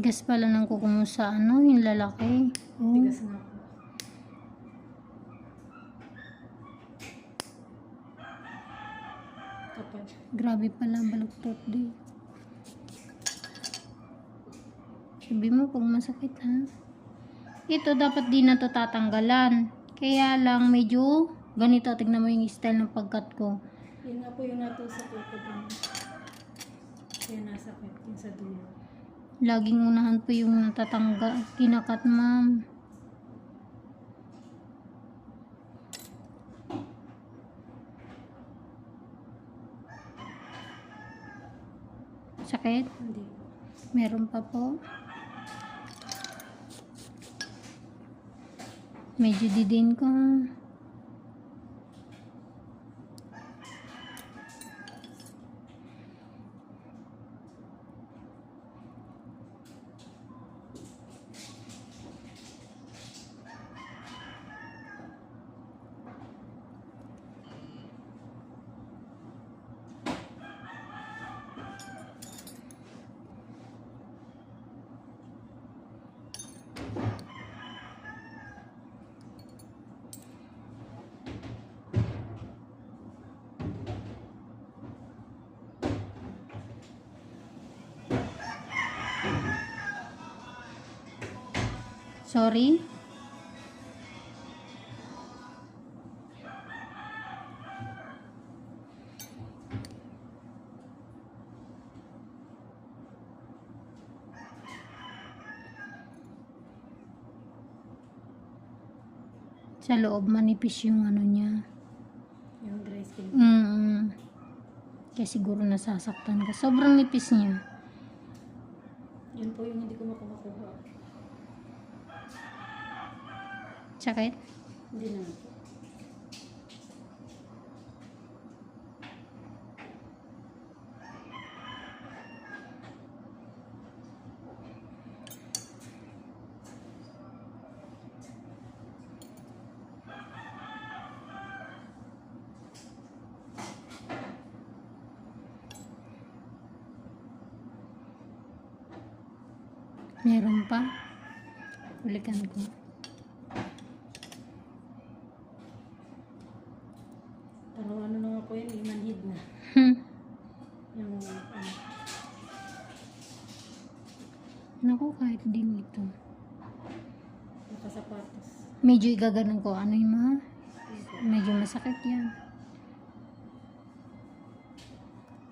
Tigas pala ng kuko mo sa ano, yung lalaki. Oh. Tigas nga. Kapag Grabe pala, baluktot di. Sabi mo pag masakit ha. Ito dapat di na to tatanggalan. Kaya lang medyo ganito. Tignan mo yung style ng pagkat ko. Yun nga po yung natusok ko. Kaya nasakit yung sa dulo. Laging unahan po yung natatangga. Kinakat ma'am. Sakit? Hindi. Meron pa po. Medyo didin ko. Sorry? Sa loob manipis yung ano niya. Yung dry skin. Mm. Kaya siguro nasasaktan ka. Sobrang nipis niya. Yun po yung hindi ko makumakuha. Sakit? Hindi naman po. Meron pa. Ulikan ko. Parang ano na po yun, eh, manhid na. Hmm. Yung ano, Naku, kahit din ito. nakasapatos. Medyo igaganon ko. Ano yung mga? Medyo masakit yan.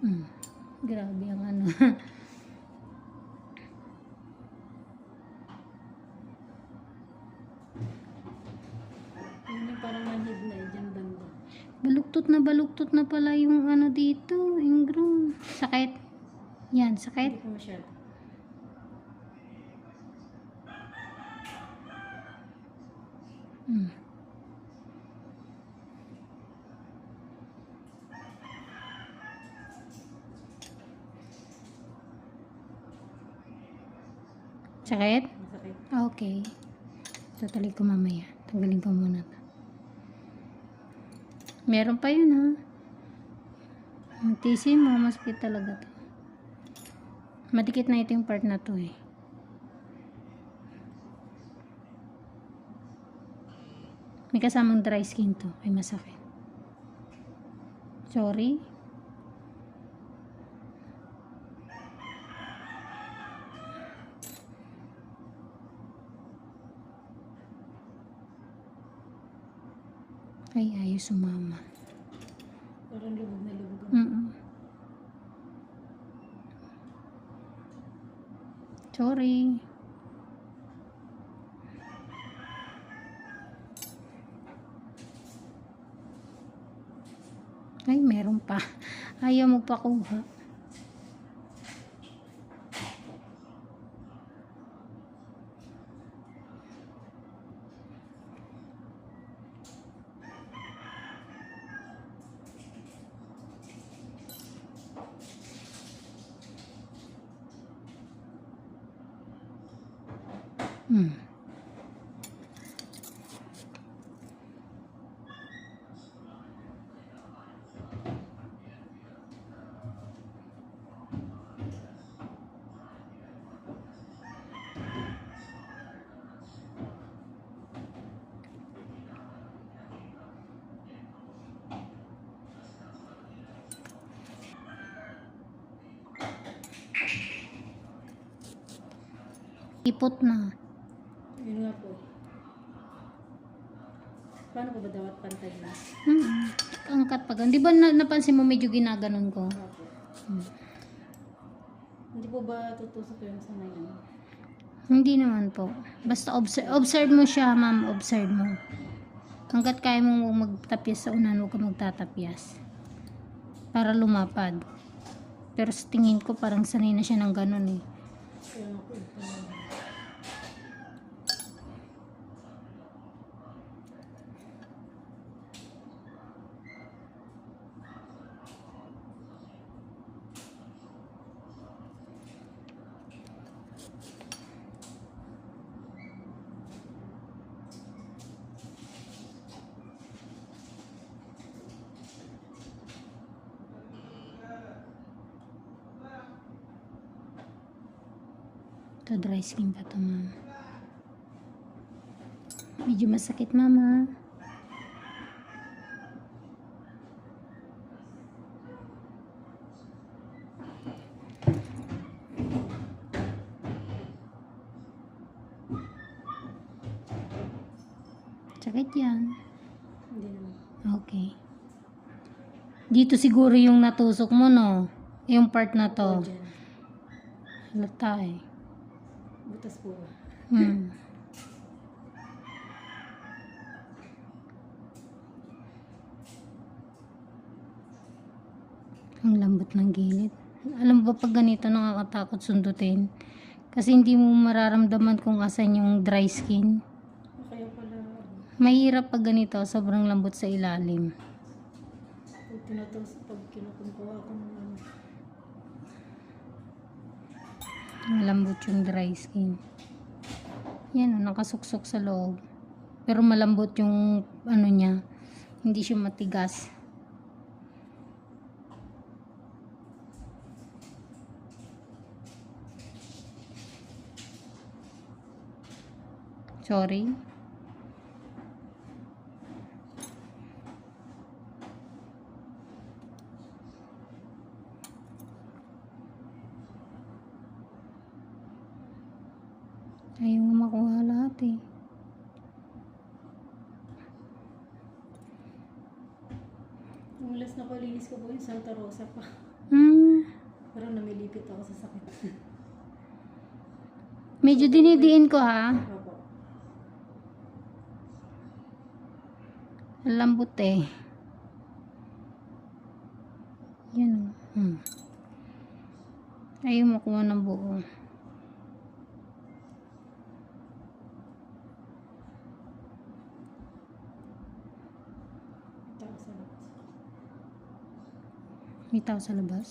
Hmm. Grabe ang ano. baluktot na baluktot na pala yung ano dito. Ingrown. Sakit. Yan, sakit. Hindi ko masyado. Hmm. Sakit? Masakit. Ah, Okay. Tatalik ko mamaya. Tanggalin ko muna to. Meron pa yun ha. Ang tisi mo, masakit talaga to. Madikit na ito yung part na to eh. May kasamang dry skin to. Ay masakit. Sorry. Ay, ayos sumama. Parang lubog na lubog. Mm Sorry. Ay, meron pa. Ayaw mo pa kuha. Mm. Ipot na. Yun nga po. Paano ko ba dapat pantay na? Hmm. Angkat pa. Di ba na, napansin mo medyo ginaganon ko? Opo. Hmm. Hindi po ba tutusok yung sa ngayon? Hindi naman po. Basta observe, observe mo siya, ma'am. Observe mo. Hanggat kaya mo magtapyas sa unan, huwag ka magtatapyas. Para lumapad. Pero sa tingin ko, parang sanay na siya ng ganun eh. Kaya po ito. Ito, dry skin pa to, ma'am. Medyo masakit, mama. Sakit yan. Okay. Dito siguro yung natusok mo, no? Yung part na to. Halata eh. Butas po ba? Hmm. Ang lambot ng gilid. Alam ba pag ganito nakakatakot sundutin? Kasi hindi mo mararamdaman kung asan yung dry skin. Kaya pala, ano, Mahirap pag ganito, sobrang lambot sa ilalim. pag tinutusok, pag kinukuha ko ng ano, Malambot yung dry skin. Yan, oh, nakasuksok sa loob. Pero malambot yung ano niya. Hindi siya matigas. Sorry. Ayaw nga makuha lahat eh. Yung last na palinis ko po yung Santa Rosa pa. Hmm. Pero namilipit ako sa sakit. Medyo dinidiin ko ha. Opo. Lambot eh. Yan o. Hmm. Ayaw makuha ng buo. Ito ako sa labas. May tao sa labas.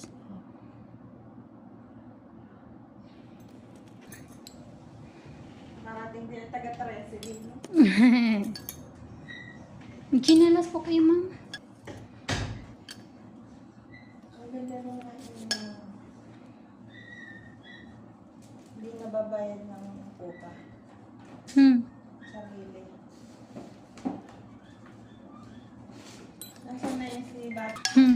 Narating din ang taga-13 din. no? May Chinelas po kayo ma'am. Ang ganda nung ano, hindi nababayad ng pupa. Hmm. back. Hmm.